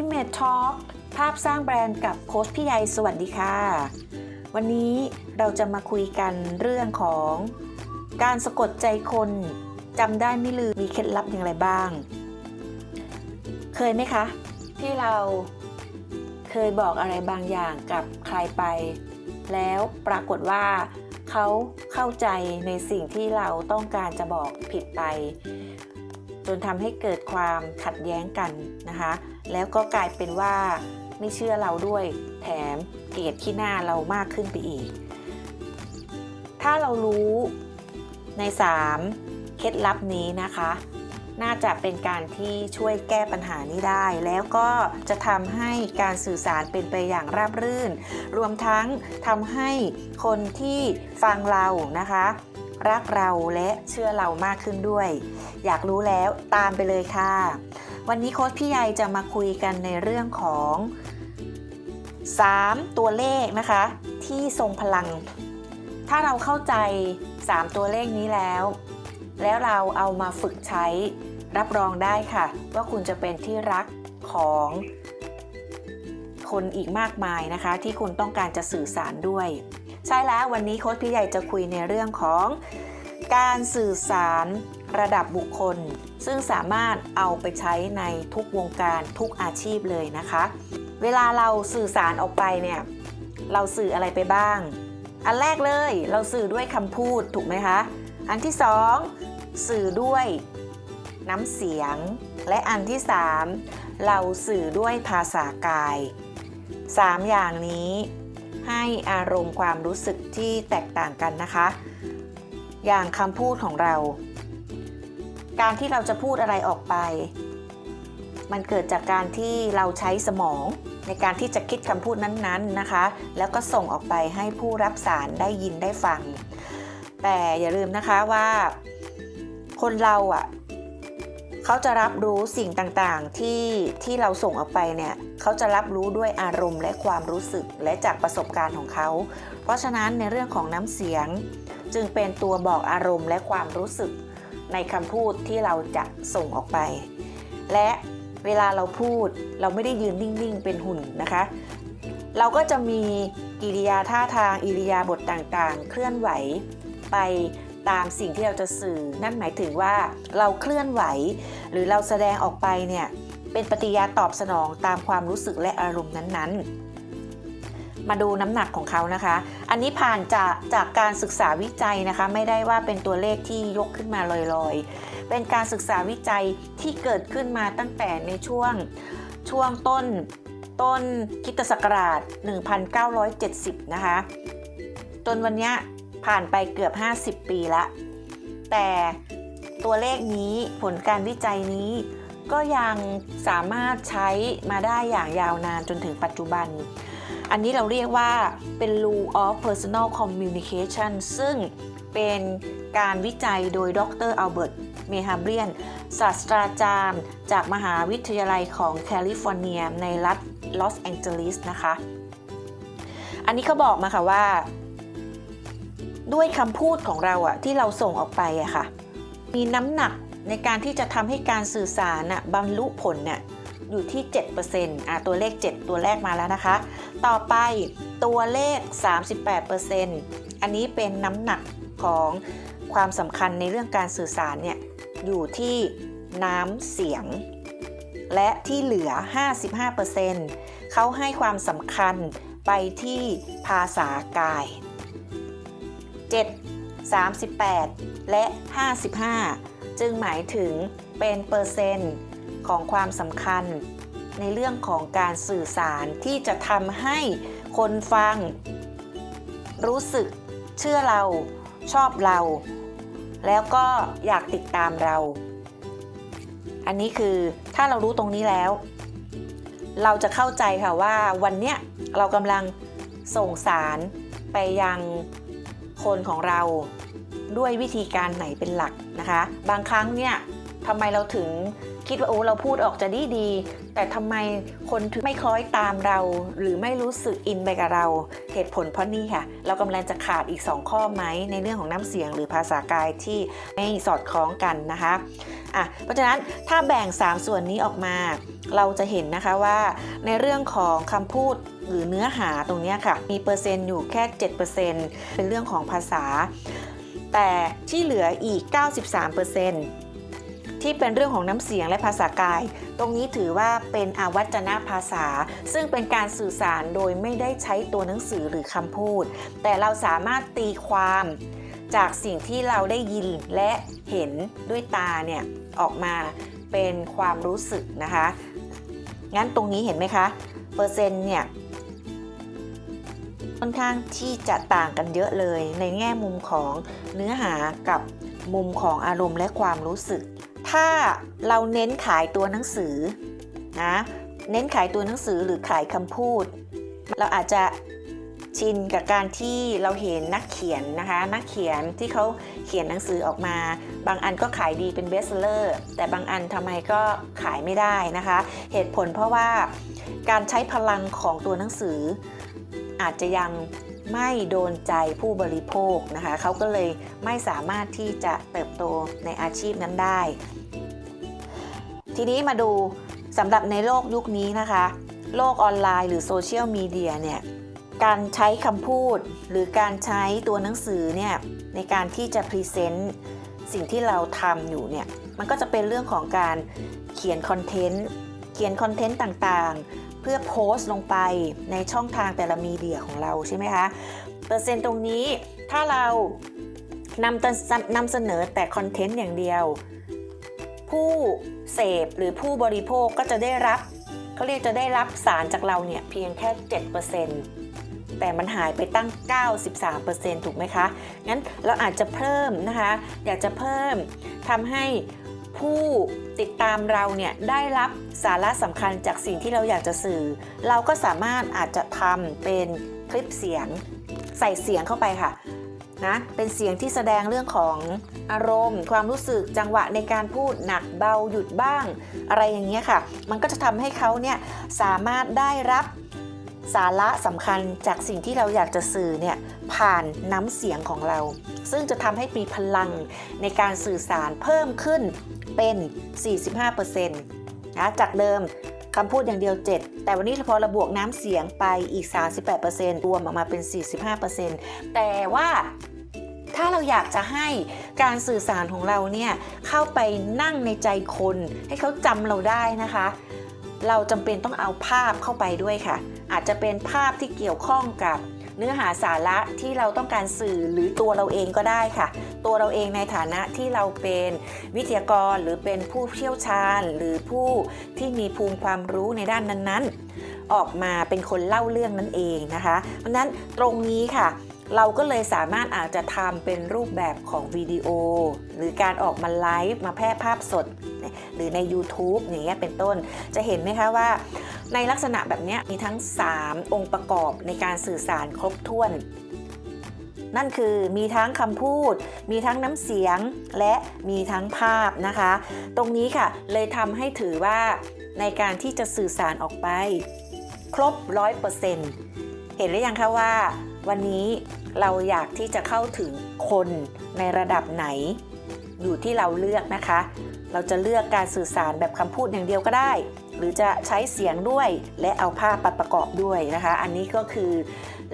Image Talk ภาพสร้างแบรนด์กับโค้ชพี่ใยสวัสดีค่ะ วันนี้เราจะมาคุยกันเรื่องของ การสะกดใจคนจำได้ไม่ลืมมีเคล็ดลับอย่างไรบ้าง เคยไหมคะ ที่เราเคยบอกอะไรบางอย่างกับใครไป แล้วปรากฏว่าเขาเข้าใจในสิ่งที่เราต้องการจะบอกผิดไป จนทำให้เกิดความขัดแย้งกันนะคะ แล้วก็กลายเป็นว่าไม่เชื่อเราด้วยแถมเกลียดขี้หน้าเรามากขึ้นไปอีก ถ้าเรารู้ใน 3 เคล็ดลับนี้นะคะ น่าจะเป็นการที่ช่วยแก้ปัญหานี้ได้ แล้วก็จะทำให้การสื่อสารเป็นไปอย่างราบรื่น รวมทั้งทำให้คนที่ฟังเรานะคะ รักเราและเชื่อเรามากขึ้นด้วย อยากรู้แล้วตามไปเลยค่ะ วันนี้โค้ชพี่ใยจะมาคุยกันในเรื่องของ 3 ตัวเลขนะคะ ที่ทรงพลัง ถ้าเราเข้าใจ 3 ตัวเลขนี้แล้ว แล้วเราเอามาฝึกใช้รับรองได้ค่ะ ว่าคุณจะเป็นที่รักของคนอีกมากมายนะคะ ที่คุณต้องการจะสื่อสารด้วย ใช่แล้ววันนี้โค้ชพี่ใหญ่จะคุยในเรื่องของการสื่อสารระดับบุคคล ซึ่งสามารถเอาไปใช้ในทุกวงการทุกอาชีพเลยนะคะ เวลาเราสื่อสารออกไปเนี่ยเราสื่ออะไรไปบ้าง อันแรกเลยเราสื่อด้วยคำพูดถูกไหมคะ อันที่สองสื่อด้วยน้ำเสียง และอันที่สามเราสื่อด้วยภาษากายสามอย่างนี้ ให้อารมณ์ความรู้สึกที่แตกต่างกันนะคะ อย่างคำพูดของเรา การที่เราจะพูดอะไรออกไป มันเกิดจากการที่เราใช้สมองในการที่จะคิดคำพูดนั้นๆนะคะ แล้วก็ส่งออกไปให้ผู้รับสารได้ยินได้ฟัง แต่อย่าลืมนะคะว่า คนเราอะ่ะ เขาจะรับรู้สิ่งต่างๆที่ที่เราส่งออกไปเนี่ยเขาจะรับรู้ด้วยอารมณ์และความรู้สึกและจากประสบการณ์ของเขา เพราะฉะนั้นในเรื่องของน้ำเสียง จึงเป็นตัวบอกอารมณ์และความรู้สึก ในคำพูดที่เราจะส่งออกไป และเวลาเราพูดเราไม่ได้ยืนนิ่งๆ เป็นหุ่นนะคะ เราก็จะมีกิริยาท่าทางอิริยาบถต่างๆ เคลื่อนไหวไป ตามสิ่งที่เราจะสื่อ นั่นหมายถึงว่าเราเคลื่อนไหว หรือเราแสดงออกไปเนี่ยเป็นปฏิยาตอบสนองตามความรู้สึกและอารมณ์นั้นๆ มาดูน้ำหนักของเขานะคะ อันนี้ผ่านจากจากการศึกษาวิจัยนะคะ ไม่ได้ว่าเป็นตัวเลขที่ยกขึ้นมาลอยๆ เป็นการศึกษาวิจัยที่เกิดขึ้นมาตั้งแต่ในช่วงช่วงต้นต้นคริตศักราช 1970 นะคะ จนวันนี้ ผ่านไปเกือบ 50 ปีละ แต่ตัวเลขนี้ผลการวิจัยนี้ ก็ยังสามารถใช้มาได้อย่างยาวนานจนถึงปัจจุบัน อันนี้เราเรียกว่าเป็น Rule of Personal Communication ซึ่งเป็นการวิจัยโดยดรอัลเบิร์ตเมฮาเบรียน ศาสตราจารย์ จากมหาวิทยาลัยของแคลิฟอร์เนียในรัฐลอสแองเจลิสนะคะ อันนี้เขาบอกมาค่ะว่า ด้วยคำพูดของเราอะที่เราส่งออกไปอะค่ะ มีน้ำหนักในการที่จะทำให้การสื่อสารอะบรรลุผลเนี่ยอยู่ที่ 7%อะตัวเลข 7 ตัวแรกมาแล้วนะคะ ต่อไปตัวเลข 38%อันนี้เป็นน้ำหนักของความสำคัญในเรื่องการสื่อสารเนี่ยอยู่ที่น้ำเสียง และที่เหลือ 55%เขาให้ความสำคัญไปที่ภาษากาย 7 38 และ 55 จึงหมายถึงเป็นเปอร์เซ็นต์ของความสำคัญ ในเรื่องของการสื่อสารที่จะทำให้คนฟัง รู้สึกเชื่อเราชอบเรา แล้วก็อยากติดตามเรา อันนี้คือถ้าเรารู้ตรงนี้แล้ว เราจะเข้าใจค่ะว่าวันเนี้ยเรากำลังส่งสารไปยัง คนของเราด้วยวิธีการไหนเป็นหลักนะคะ บางครั้งเนี่ยทำไมเราถึงคิดว่าโอ้เราพูดออกจะดีดี แต่ทำไมคนถึงไม่คล้อยตามเรา หรือไม่รู้สึกอินไปกับเรา เหตุผลเพราะนี่ค่ะ เรากำลังจะขาดอีก 2 ข้อไหมในเรื่องของน้ำเสียงหรือภาษากายที่ไม่สอดคล้องกันนะคะอะเพราะฉะนั้นถ้าแบ่ง 3 ส่วนนี้ออกมา เราจะเห็นนะคะว่าในเรื่องของคำพูด หรือเนื้อหาตรงนี้ค่ะ มีเปอร์เซ็นต์อยู่แค่ 7%เป็นเรื่องของภาษา แต่ที่เหลืออีก 93%ที่เป็นเรื่องของน้ำเสียงและภาษากาย ตรงนี้ถือว่าเป็นอาวัจนภาษา ซึ่งเป็นการสื่อสารโดยไม่ได้ใช้ตัวหนังสือหรือคำพูด แต่เราสามารถตีความจากสิ่งที่เราได้ยินและเห็นด้วยตาเนี่ยออกมาเป็นความรู้สึกนะคะ งั้นตรงนี้เห็นไหมคะ เปอร์เซ็นต์เนี่ย ค่อนข้างที่จะต่างกันเยอะเลย ในแง่มุมของเนื้อหากับมุมของอารมณ์และความรู้สึก ถ้าเราเน้นขายตัวหนังสือนะเน้นขายตัวหนังสือหรือขายคำพูด เราอาจจะชินกับการที่เราเห็นนักเขียนนะคะ นักเขียนที่เขาเขียนหนังสือออกมา บางอันก็ขายดีเป็นเบสเซอร์แต่บางอันทำไมก็ขายไม่ได้นะคะ เหตุผลเพราะว่าการใช้พลังของตัวหนังสือ อาจจะยังไม่โดนใจผู้บริโภคนะคะเขาก็เลยไม่สามารถที่จะเติบโตในอาชีพนั้นได้ ทีนี้มาดูสำหรับในโลกยุคนี้นะคะ โลกออนไลน์หรือโซเชียลมีเดียเนี่ยการใช้คำพูดหรือการใช้ตัวหนังสือเนี่ยในการที่จะพรีเซนต์สิ่งที่เราทำอยู่เนี่ยมันก็จะเป็นเรื่องของการเขียนคอนเทนต์เขียนคอนเทนต์ต่างๆ พื่อโพสต์ลงไปในช่องทางแต่ละมีเดียของเราใช่ไหมคะ เปอร์เซ็นต์ตรงนี้ถ้าเรานำนำเสนอแต่คอนเทนต์อย่างเดียว ผู้เสพหรือผู้บริโภคก็จะได้รับเขาเรียกจะได้รับสารจากเราเนี่ยเพียงแค่ 7%แต่มันหายไปตั้ง 93%ถูกไหมคะ งั้นเราอาจจะเพิ่มนะคะ อยากจะเพิ่มทำให้ ผู้ติดตามเราเนี่ยได้รับสาระสำคัญจากสิ่งที่เราอยากจะสื่อ เราก็สามารถอาจจะทำเป็นคลิปเสียงใส่เสียงเข้าไปค่ะนะเป็นเสียงที่แสดงเรื่องของอารมณ์ ความรู้สึกจังหวะในการพูดหนักเบาหยุดบ้าง อะไรอย่างเงี้ยค่ะ มันก็จะทำให้เขาเนี่ยสามารถได้รับสาระสำคัญจากสิ่งที่เราอยากจะสื่อเนี่ยผ่านน้ำเสียงของเรา ซึ่งจะทำให้มีพลังในการสื่อสารเพิ่มขึ้น เป็น 45%นะจากเดิมคำพูดอย่างเดียว 7 แต่วันนี้พอระบวกน้ำเสียงไปอีก 38%รวมออกมาเป็น 45%แต่ว่าถ้าเราอยากจะให้การสื่อสารของเราเนี่ยเข้าไปนั่งในใจคน ให้เขาจำเราได้นะคะ เราจำเป็นต้องเอาภาพเข้าไปด้วยค่ะ อาจจะเป็นภาพที่เกี่ยวข้องกับ เนื้อหาสาระที่เราต้องการสื่อหรือตัวเราเองก็ได้ค่ะ ตัวเราเองในฐานะที่เราเป็นวิทยากรหรือเป็นผู้เชี่ยวชาญ หรือผู้ที่มีภูมิความรู้ในด้านนั้นๆ ออกมาเป็นคนเล่าเรื่องนั่นเองนะคะ เพราะฉะนั้นตรงนี้ค่ะ เราก็เลยสามารถอาจจะทำเป็นรูปแบบของวิดีโอ หรือการออกมาไลฟ์มาแพร่ภาพสด หรือใน YouTube อย่างเงี้ยเป็นต้น จะเห็นไหมคะว่าในลักษณะแบบนี้มีทั้ง 3 องค์ประกอบในการสื่อสารครบถ้วน นั่นคือมีทั้งคำพูด มีทั้งน้ำเสียงและมีทั้งภาพนะคะ ตรงนี้ค่ะเลยทำให้ถือว่าในการที่จะสื่อสารออกไป ครบ 100%เห็นหรือยังคะว่า วันนี้เราอยากที่จะเข้าถึงคนในระดับไหน อยู่ที่เราเลือกนะคะ เราจะเลือกการสื่อสารแบบคำพูดอย่างเดียวก็ได้ หรือจะใช้เสียงด้วยและเอาภาพประกอบด้วยนะคะ อันนี้ก็คือ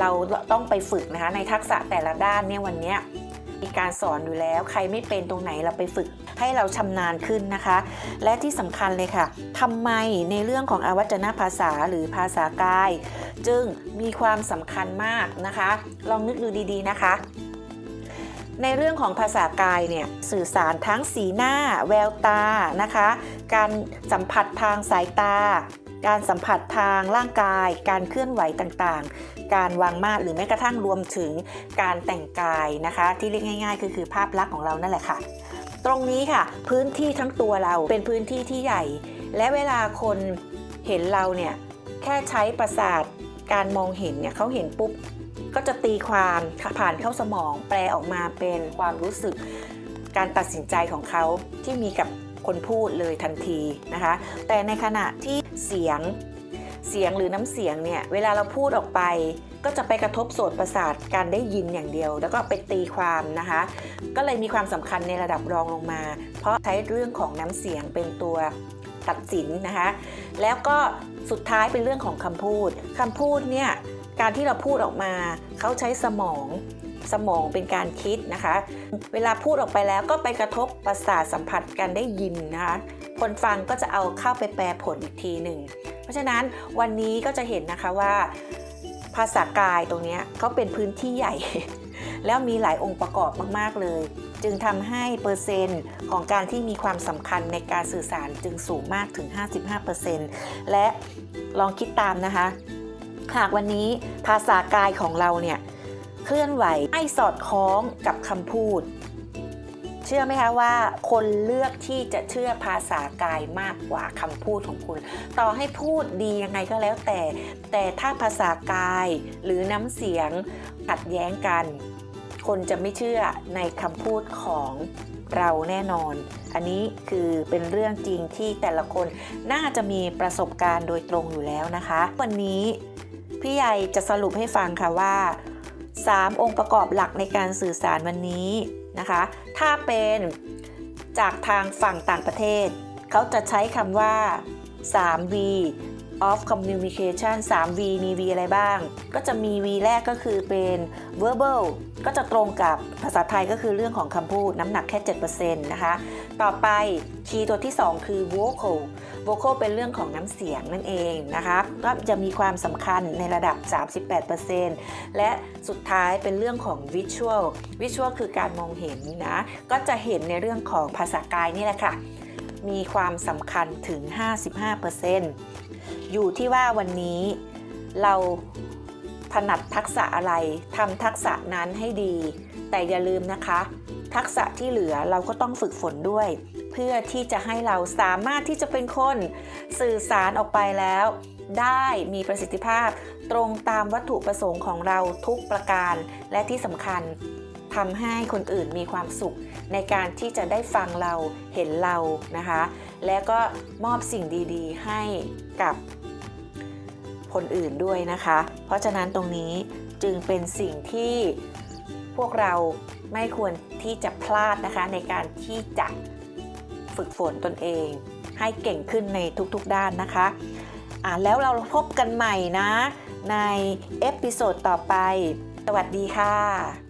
เราต้องไปฝึกนะคะในทักษะแต่ละด้านเนี่ยวันนี้ มีการสอนอยู่แล้ว ใครไม่เป็นตรงไหนเราไปฝึกให้เราชำนาญขึ้นนะคะ และที่สำคัญเลยค่ะทำไมในเรื่องของอวัจนภาษาหรือภาษากาย จึงมีความสำคัญมากนะคะ ลองนึกดูดีๆนะคะในเรื่องของภาษากายเนี่ยสื่อสารทั้งสีหน้า แววตานะคะ การสัมผัสทางสายตา การสัมผัสทางร่างกาย การเคลื่อนไหวต่างๆ การวางมาดหรือแม้กระทั่งรวมถึงการแต่งกายนะคะ ที่เรียกง่าย ๆ คือคือภาพลักษณ์ของเรานั่นแหละค่ะ ตรงนี้ค่ะ พื้นที่ทั้งตัวเราเป็นพื้นที่ที่ใหญ่ และเวลาคนเห็นเราเนี่ยแค่ใช้ประสาทการมองเห็นเนี่ยเขาเห็นปุ๊บก็จะตีความผ่านเข้าสมองแปลออกมาเป็นความรู้สึกการตัดสินใจของเขาที่มีกับ คนพูดเลยทันทีนะคะ แต่ในขณะที่เสียงเสียงหรือน้ำเสียงเนี่ยเวลาเราพูดออกไป ก็จะไปกระทบโสตประสาทการได้ยินอย่างเดียว แล้วก็ไปตีความนะคะ ก็เลยมีความสำคัญในระดับรองลงมา เพราะใช้เรื่องของน้ำเสียงเป็นตัวตัดสินนะคะ แล้วก็สุดท้ายเป็นเรื่องของคำพูดคำพูดเนี่ยการที่เราพูดออกมา เขาใช้สมอง สมองเป็นการคิดนะคะ เวลาพูดออกไปแล้วก็ไปกระทบประสาทสัมผัสการได้ยินนะคะ คนฟังก็จะเอาเข้าไปแปลผลอีกทีหนึ่ง เพราะฉะนั้นวันนี้ก็จะเห็นนะคะว่า ภาษากายตรงนี้เขาเป็นพื้นที่ใหญ่ แล้วมีหลายองค์ประกอบมาก ๆ เลย จึงทำให้เปอร์เซ็นต์ของการที่มีความสำคัญในการสื่อสารจึงสูงมากถึง 55%และลองคิดตามนะคะ หากวันนี้ภาษากายของเราเนี่ย เคลื่อนไหวไม่สอดคล้องกับคำพูด เชื่อไหมคะว่า คนเลือกที่จะเชื่อภาษากายมากกว่าคำพูดของคุณ ต่อให้พูดดียังไงก็แล้วแต่ แต่ถ้าภาษากายหรือน้ำเสียงขัดแย้งกัน คนจะไม่เชื่อในคำพูดของเราแน่นอน อันนี้คือเป็นเรื่องจริงที่แต่ละคนน่าจะมีประสบการณ์โดยตรงอยู่แล้วนะคะ วันนี้พี่ใหญ่จะสรุปให้ฟังค่ะว่า 3 องค์ประกอบหลักในการสื่อสารวันนี้นะคะ ถ้าเป็นจากทางฝั่งต่างประเทศ เขาจะใช้คำว่า 3V of communication 3V มี V อะไรบ้าง ก็จะมี V แรกก็คือเป็น verbal ก็จะตรงกับภาษาไทยก็คือเรื่องของคำพูดน้ำหนักแค่ 7%นะคะ ต่อไปคีย์ตัวที่ 2 คือ vocal vocal เป็นเรื่องของน้ำเสียงนั่นเองนะคะ ก็จะมีความสำคัญในระดับ 38%และสุดท้ายเป็นเรื่องของ visual visual คือการมองเห็นนะ ก็จะเห็นในเรื่องของภาษากายนี่แหละค่ะ มีความสำคัญถึง 55% อยู่ที่ว่าวันนี้เราถนัดทักษะอะไรทำทักษะนั้นให้ดี แต่อย่าลืมนะคะ ทักษะที่เหลือเราก็ต้องฝึกฝนด้วย เพื่อที่จะให้เราสามารถที่จะเป็นคนสื่อสารออกไปแล้ว ได้มีประสิทธิภาพตรงตามวัตถุประสงค์ของเราทุกประการ และที่สำคัญทำให้คนอื่นมีความสุข ในการที่จะได้ฟังเราเห็นเรานะคะ และก็มอบสิ่งดีๆ ให้กับคนอื่นด้วยนะคะ เพราะฉะนั้นตรงนี้จึงเป็นสิ่งที่พวกเราไม่ควรที่จะพลาดนะคะ ในการที่จะฝึกฝนตนเอง ให้เก่งขึ้นในทุกๆด้านนะคะอ่าแล้วเราพบกันใหม่นะ ในเอพิโซดต่อไป สวัสดีค่ะ